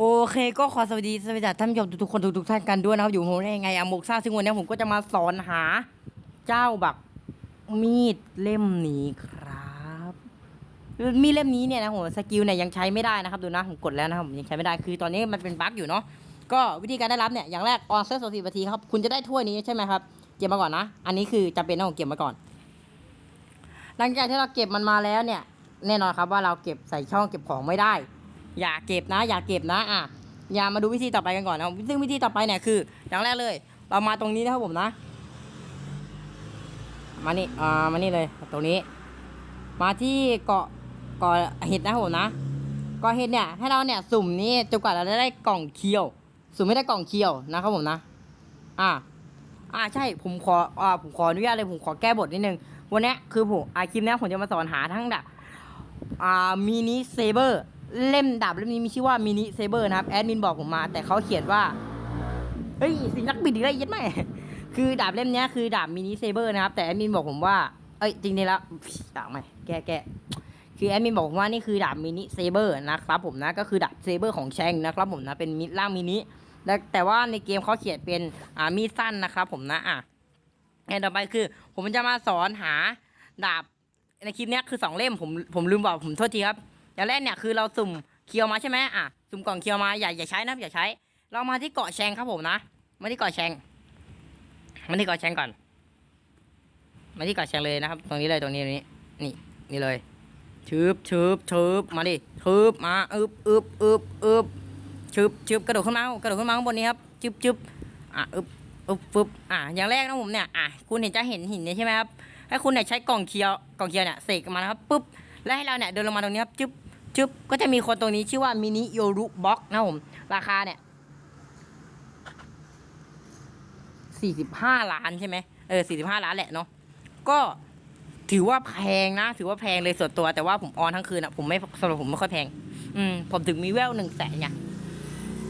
โอเคก็ขอสวัสดีสวัสดีท่านผู้ชมทุกๆคนทุกๆท่านกันด้วยนะครับอยู่ผมได้ยังไงอะโมกซ่าซึ่งวันนี้ผมก็จะมาสอนหาเจ้าแบบมีดเล่มนี้ครับมีดเล่มนี้เนี่ยนะผมสกิลเนี่ยยังใช้ไม่ได้นะครับดูนะผมกดแล้วนะครับผมยังใช้ไม่ได้คือตอนนี้มันเป็นบั๊กอยู่เนาะก็วิธีการได้รับเนี่ยอย่างแรกออนเซตสิบนาทีครับคุณจะได้ถ้วยนี้ใช่ไหมครับเก็บมาก่อนนะ อันนี้คือจำเป็นต้องเก็บมาก่อน หลังจากที่เราเก็บมันมาแล้วเนี่ย แน่นอนครับว่าเราเก็บใส่ช่องเก็บของไม่ได้ อย่าเก็บนะ อย่าเก็บนะอะอย่ามาดูวิธีต่อไปกันก่อนนะซึ่งวิธีต่อไปเนี่ยคือ อย่างแรกเลย เรามาตรงนี้นะครับผมนะ มานี่อ่ามานี่เลยตรงนี้ มาที่เกาะเกาะเห็ดนะครับผมนะเกาะเห็ดเนี่ยให้เราเนี่ยสุ่มนี้จนกว่าเราจะได้กล่องเคียว สุ่มไม่ได้กล่องเคียวนะครับผมนะ อ่าอ่าใช่ผมขออ่าผมขออนุญาตเลยผมขอแก้บทนิดนึงวันนี้คือผมอาคลิปเนี้ยผมจะมาสอนหาทั้งแบบอ่ามินิเซเบอร์ เล่มดาบเล่มนี้มีชื่อว่ามินิเซเบอร์นะครับแอดมินบอกผมมา แต่เขาเขียนว่า เฮ้ยสินักบิดอีกแล้วยัดไหมคือดาบเล่มเนี้ยคือดาบมินิเซเบอร์นะครับ แต่แอดมินบอกผมว่า เอ้ยจริงๆแล้วอยากไหมแก้แก้คือแอดมินบอกผมว่านี่คือดาบมินิเซเบอร์นะครับผมนะก็คือดาบเซเบอร์ของแชงนะครับผมนะเป็นมิดล่างมินิและแต่ว่าในเกมเขาเขียนเป็นอ่ามีดสั้นนะครับผมนะอะอันต่อไปคือ ผมจะมาสอนหาดาบในคลิปเนี้ยคือสองเล่มผมผมลืมบอกผมโทษทีครับ อย่างแรกเนี่ยคือเราสุ่มเคียวมาใช่ไหมอะสุ่มกล่องเคียวมาอย่าอย่าใช้นะอย่าใช้ เรามาที่เกาะแชงครับผมนะมาที่เกาะแชงมาที่เกาะแชงก่อน มาที่เกาะแชงเลยนะครับ ตรงนี้เลยตรงนี้ตรงนี้นี่นี่เลยชืบชืบชืบมาดิชืบมาอึบอึบอึบอึบชึบชึบกระโดดขึ้นมากระโดดขึ้นมาข้างบนนี้ครับชึบชึบอะอึบอึบฟึบอะอย่างแรกนะผมเนี่ยอะคุณเห็นจะเห็นหินเนี่ยใช่ไหมครับให้คุณเนี่ยใช้กล่องเคียวกล่องเคียวเนี่ยเสกมานะครับปุ๊บแล้วให้เราเนี่ยเดินลงมาตรงนี้ครับชึบ ชึบก็จะมีคนตรงนี้ชื่อว่ามินิโยรุบ็อกนะผม ราคาเนี่ยสี่สิบห้าล้านใช่ไหมเออสี่สิบห้าล้านแหละเนาะก็ถือว่าแพงนะ ถือว่าแพงเลยส่วนตัว แต่ว่าผมออนทั้งคืนอะผมไม่สำหรับผมไม่ค่อยแพง อืม ผมถึงมีแววหนึ่งแสนไง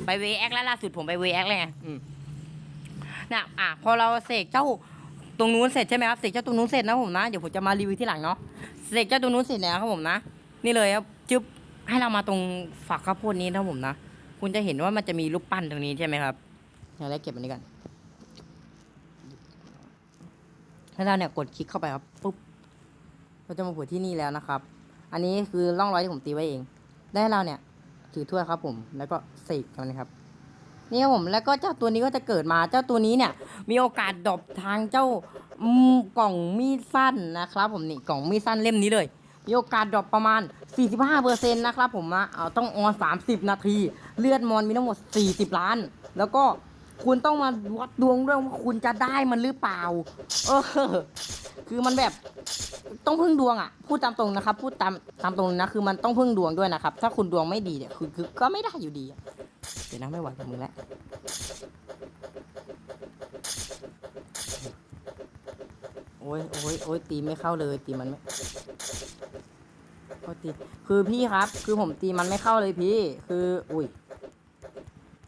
ไปเวแอคแล้วล่าสุดผมไปเวแอคเลยไงอืมนะอะพอเราเสกเจ้าตรงนู้นเสร็จใช่ไหมครับเสกเจ้าตรงนู้นเสร็จนะผมนะเดี๋ยวผมจะมารีวิวที่หลังเนาะเสกเจ้าตรงนู้นเสร็จแล้วครับผมนะนี่เลยครับจึ๊บ ให้เรามาตรงฝักข้าวโพดนี้นะผมนะ คุณจะเห็นว่ามันจะมีรูปปั้นตรงนี้ใช่ไหมครับเดี๋ยวเรเก็บอันนี้กันให้เราเนี่ยกดคลิกเข้าไปครับปุ๊บเราจะมาผูที่นี่แล้วนะครับ อันนี้คือร่องรอยที่ผมตีไว้เอง ได้ให้เราเนี่ยถือถ้วยครับผม แล้วก็เสกมันนะครับ นี่ครับผม แล้วก็เจ้าตัวนี้ก็จะเกิดมา เจ้าตัวนี้เนี่ย มีโอกาสดรอปทางเจ้ากล่องมีดสั้นนะครับ ผมนี่กล่องมีดสั้นเล่มนี้เลย มีโอกาสดรอปประมาณ 45เปอร์เซ็นต์นะครับผมนะเอาต้องออน 30 นาที เลือดมอนมีทั้งหมด 40 ล้าน แล้วก็คุณต้องมาวัดดวงด้วยว่าคุณจะได้มันหรือเปล่า เออ คือมันแบบต้องพึ่งดวงอะ พูดตามตรงนะครับ พูดตามตามตรงนะ คือมันต้องพึ่งดวงด้วยนะครับ ถ้าคุณดวงไม่ดีเนี่ยคือคือก็ไม่ได้อยู่ดีเดี๋ยวนะไม่ไหวกับมือแล้วโอ้ยโอ้ยโอ้ยตีไม่เข้าเลย ตีมันไม่ โอ้ยตีคือพี่ครับ คือผมตีมันไม่เข้าเลยพี่ คือ อุ้ย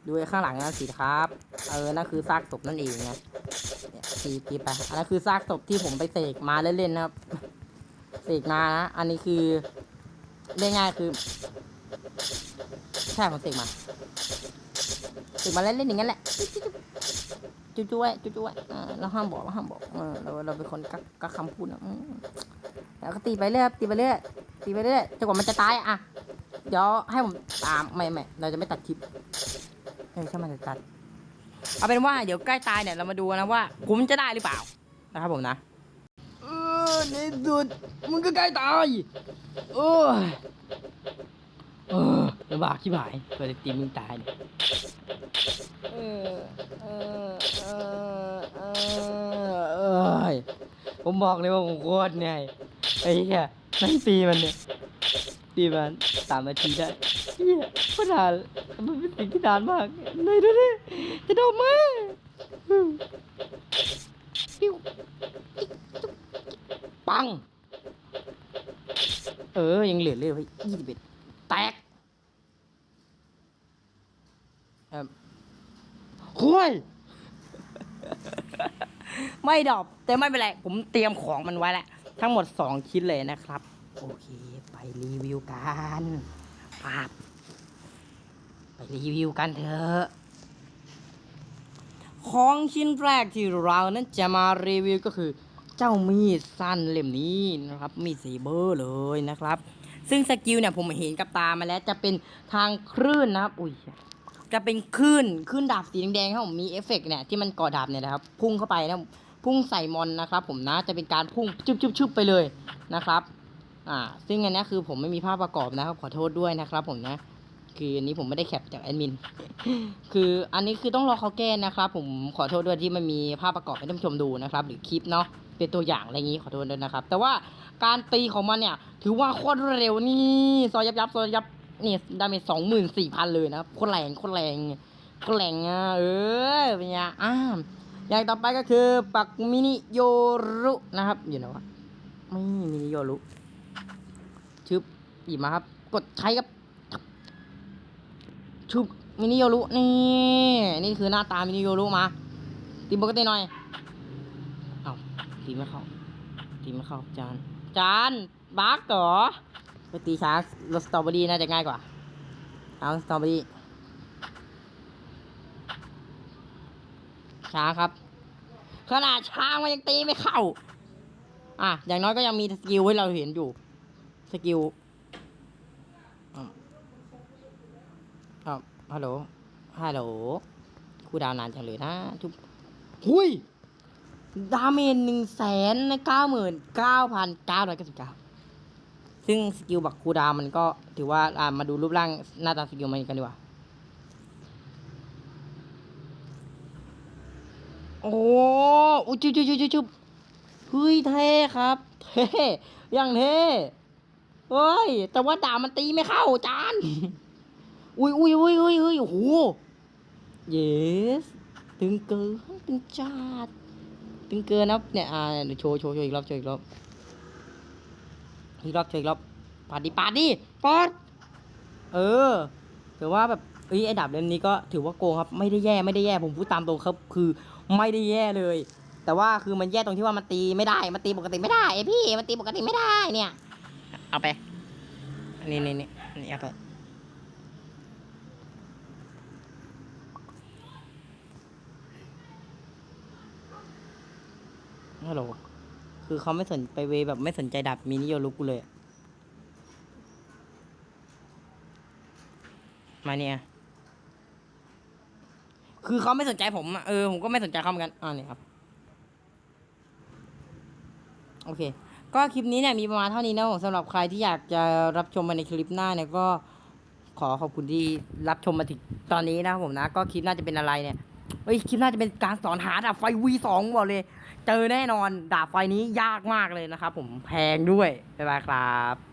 ดูข้างหลังนะสิครับ เออ นั่นคือซากศพนั่นเองนะตีตีไป อันนั้นคือซากศพที่ผมไปเสกมาเล่นๆนะครับ เสกมานะ อันนี้คือเรียกง่ายคือ ใช่ผมเสกมาเสกมาเล่นๆอย่างนั้นแหละจุ๊จุ๊ๆจุ๊จุ๊ๆเออเราห้ามบอกเราห้ามบอกเออเราเราเป็นคนกักกักคำพูดนะแล้วก็ตีไปเรื่อยบตีไปเรื่อย ตีไปเรื่อยจนกว่ามันจะตายอะ เดี๋ยวให้ผมตามไม่ไม่เราจะไม่ตัดคลิปเอ้ยใช่มันจะตัด เอาเป็นว่าเดี๋ยวใกล้ตายเนี่ยเรามาดูนะว่าผมจะได้หรือเปล่านะครับผมนะเออในสุดมึงก็ใกล้ตายโอ้ยเออลำบากที่หายเกิดตีมึงตายเนี่ยเออเออเออเออผมบอกเลยว่าผมโคตรเหนื่อยไอ้เหี้ย นั่งตีมันเนี่ยตีมันสามนาทีได้เหี้ยโคตรนานมันเป็นสิ่งที่นานมากเหนื่อยด้วยดิจะโดนมือปิ้วปัง เออ ยังเหลือเลยไว้ยี่สิบเอ็ดแตกเออคุยไม่ดอบแต่ไม่เป็นไร ผมเตรียมของมันไว้แล้ว ทั้งหมดสองชิ้นเลยนะครับ โอเค ไปรีวิวกันปาบไปรีวิวกันเถอะของชิ้นแรกที่เรานั้นจะมารีวิวก็คือ เจ้ามีดสั้นเล่มนี้นะครับมีดสีเบอร์เลยนะครับ ซึ่งสกิลเนี่ยผมเห็นกับตามาแล้วจะเป็นทางคลื่นนะครับ อุ้ยจะเป็นคลื่นคลื่นดาบสีแดงๆครับผมมีเอฟเฟกต์เนี่ยที่มันก่อดาบเนี่ยนะครับ พุ่งเข้าไปนะ พุ่งใส่มอนนะครับผมนะจะเป็นการพุ่งชุบชุบชุบไปเลยนะครับอ่าซึ่งอันนี้คือผมไม่มีภาพประกอบนะครับขอโทษด้วยนะครับผมนะคืออันนี้ผมไม่ได้แคปจากแอดมิน คืออันนี้คือต้องรอเขาแก้นะครับ ผมขอโทษด้วยที่ไม่มีภาพประกอบให้ท่านผู้ชมดูนะครับ หรือคลิปเนาะเป็นตัวอย่างอะไรอย่างนี้ขอโทษด้วยนะครับ แต่ว่าการตีของมันเนี่ย ถือว่าโคตรเร็วนี่ซอยยับยับซอยยับนี่ดาเมจสองหมื่นสี่พันเลยนะโคตรแรงโคตรแรงโคตรแรงอะเออเป็นไงอ่า อย่างต่อไปก็คือปักมินิโยรุนะครับ อยู่ไหนวะไม่มินิโยรุชึบหยิบมาครับ กดใช้ครับชุบมินิโยรุนี่นี่คือหน้าตามินิโยรุมาตีปกติหน่อยเอาตีไม่เข้าตีไม่เข้าจานจานบักเหรอไปตีช้ารสสตรอเบอรี่น่าจะง่ายกว่าเอาสตรอเบอรี่ ช้าครับ ขนาดช้างมันยังตีไม่เข้า อะ อย่างน้อยก็ยังมีสกิลให้เราเห็นอยู่ สกิลครับฮัลโหล ฮัลโหลครูดาวนานจังเลยนะทุกหุยดาเมจหนึ่งแสนเก้าหมื่นเก้าพันเก้าร้อยเก้าสิบเก้าซึ่งสกิลบักคูดาวมันก็ถือว่าอ่ามาดูรูปร่างหน้าตาสกิลมันกันดีกว่า โอ้อุจุจุจุจุจุเฮ้ยเท่ครับ เท่อย่างเท่เฮ้ย แต่ว่าดาบมันตีไม่เข้าจานอุ้ยอุ้ยอุ้ยอุ้ยอุ้ยโอ้โห yes ตึงเกินตึงจัดตึงเกินนะเนี่ยอ่าเดี๋ยวโชว์โชว์โชว์อีกรอบโชว์อีกรอบอีกรอบโชว์อีกรอบปาดดิปาดดิปาดเออถือว่าแบบ เอ้ยไอ้ดาบเล่มนี้ก็ถือว่าโกงครับไม่ได้แย่ไม่ได้แย่ผมพูดตามตรงครับ คือไม่ได้แย่เลย แต่ว่าคือมันแย่ตรงที่ว่ามันตีไม่ได้มันตีปกติไม่ได้ไอพี่มันตีปกติไม่ได้เนี่ย เอาไปนี่นี่นี่นี่เอาไปฮัลโหลคือเขาไม่สนไปเวแบบไม่สนใจดับมินิโยลุกกูเลย มาเนี่ย คือเขาไม่สนใจผมอะเออผมก็ไม่สนใจเขาเหมือนกันอ่านี่ครับโอเค ก็คลิปนี้เนี่ยมีประมาณเท่านี้นะผมสำหรับใครที่อยากจะรับชมมาในคลิปหน้าเนี่ยก็ขอขอบคุณที่รับชมมาถึงตอนนี้นะครับผมนะ ก็คลิปหน้าจะเป็นอะไรเนี่ยเฮ้ยคลิปหน้าจะเป็นการสอนหาดาบไฟ V2 บอกเลย เจอแน่นอนดาบไฟนี้ยากมากเลยนะครับผมแพงด้วยบ๊ายบายครับ